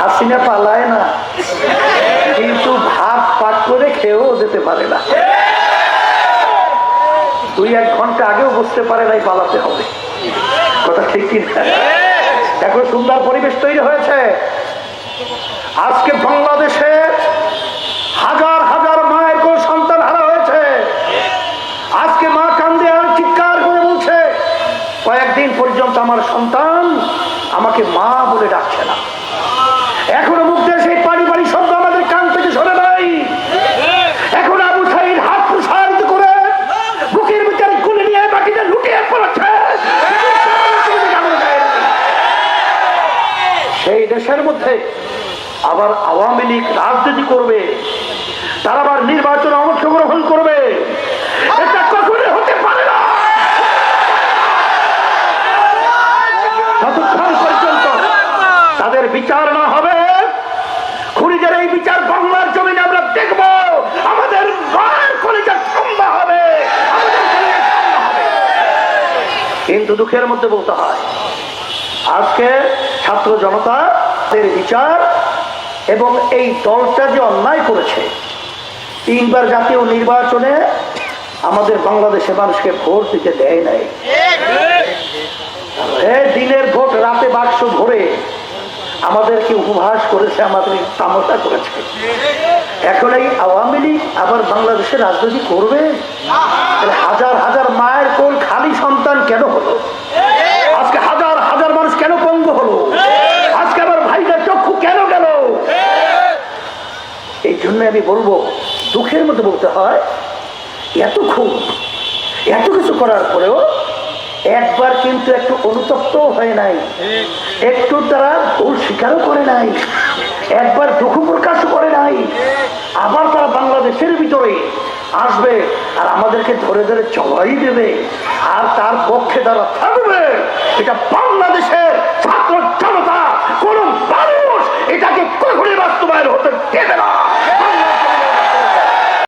হাসিনা পালায় না। কিন্তু ভাত পাক করে খেয়েও যেতে পারে না। দুই এক ঘণ্টা আগেও বুঝতে পারে নাই পালাতে হবে। কথা ঠিক কি না? এখন সুন্দর পরিবেশ তৈরি হয়েছে। আজকে বাংলাদেশে হাজার হাজার মায়ের কোন সন্তান হারা হয়েছে। আজকে মা কান্দে আর চিৎকার করে বলছে, কয়েকদিন পর্যন্ত আমার সন্তান আমাকে মা বলে ডাকছে না। এখনও মুখ সেই পানি পানি শব্দ আমাদের কান থেকে সরে নাই। এখন আবু সাইদ হাত প্রসারিত করে বুকের ভিতরে গুলি নিয়ে বাকিটা লুটিয়ে পড়েছে। সেই দেশের মধ্যে আবার আওয়ামী লীগ রাজনীতি করবে, তারা আবার নির্বাচনে অংশগ্রহণ করবে এটা কখনোই হতে পারে না যতক্ষণ পর্যন্ত তাদের বিচার না হবে এই বিচার বাংলার জমিনে আমরা দেখব আমাদের মায়ের কলিজা ঠান্ডা হবে। কিন্তু দুঃখের মধ্যে বলতে হয় আজকে ছাত্র জনতা এর বিচার এবং এই দলটা যে অন্যায় করেছে তিনবার জাতীয় নির্বাচনে আমাদের বাংলাদেশে মানুষকে ভোট দিতে দেয় নাই দিনের ভোট রাতে আমাদেরকে উপহাস করেছে, আমাদের তামাশা করেছে। এখন এই আওয়ামী লীগ আবার বাংলাদেশে রাজনীতি করবে? হাজার হাজার মায়ের কোল খালি সন্তান কেন হলো? আজকে হাজার হাজার মানুষ কেন পঙ্গু হলো? আজকে আমার ভাইদের চক্ষু কেন গেল? এই জন্য আমি বলব, দুঃখের মধ্যে বলতে হয়, এত খুব এত কিছু করার পরেও কিন্তু একটু অনুতপ্ত হয় নাই। একটু তারা ভুল স্বীকারও করে নাই। একবার দুঃখ প্রকাশ করে নাই। আবার তারা বাংলাদেশের ভিতরে আসবে আর আমাদেরকে ধরে ধরে চলাই দেবে। আর তার পক্ষে তারা থাকবে। এটা বাংলাদেশের ছাত্র জনতা, কোন মানুষ এটাকে কখনই বাস্তবায়ন হতে দেবে না।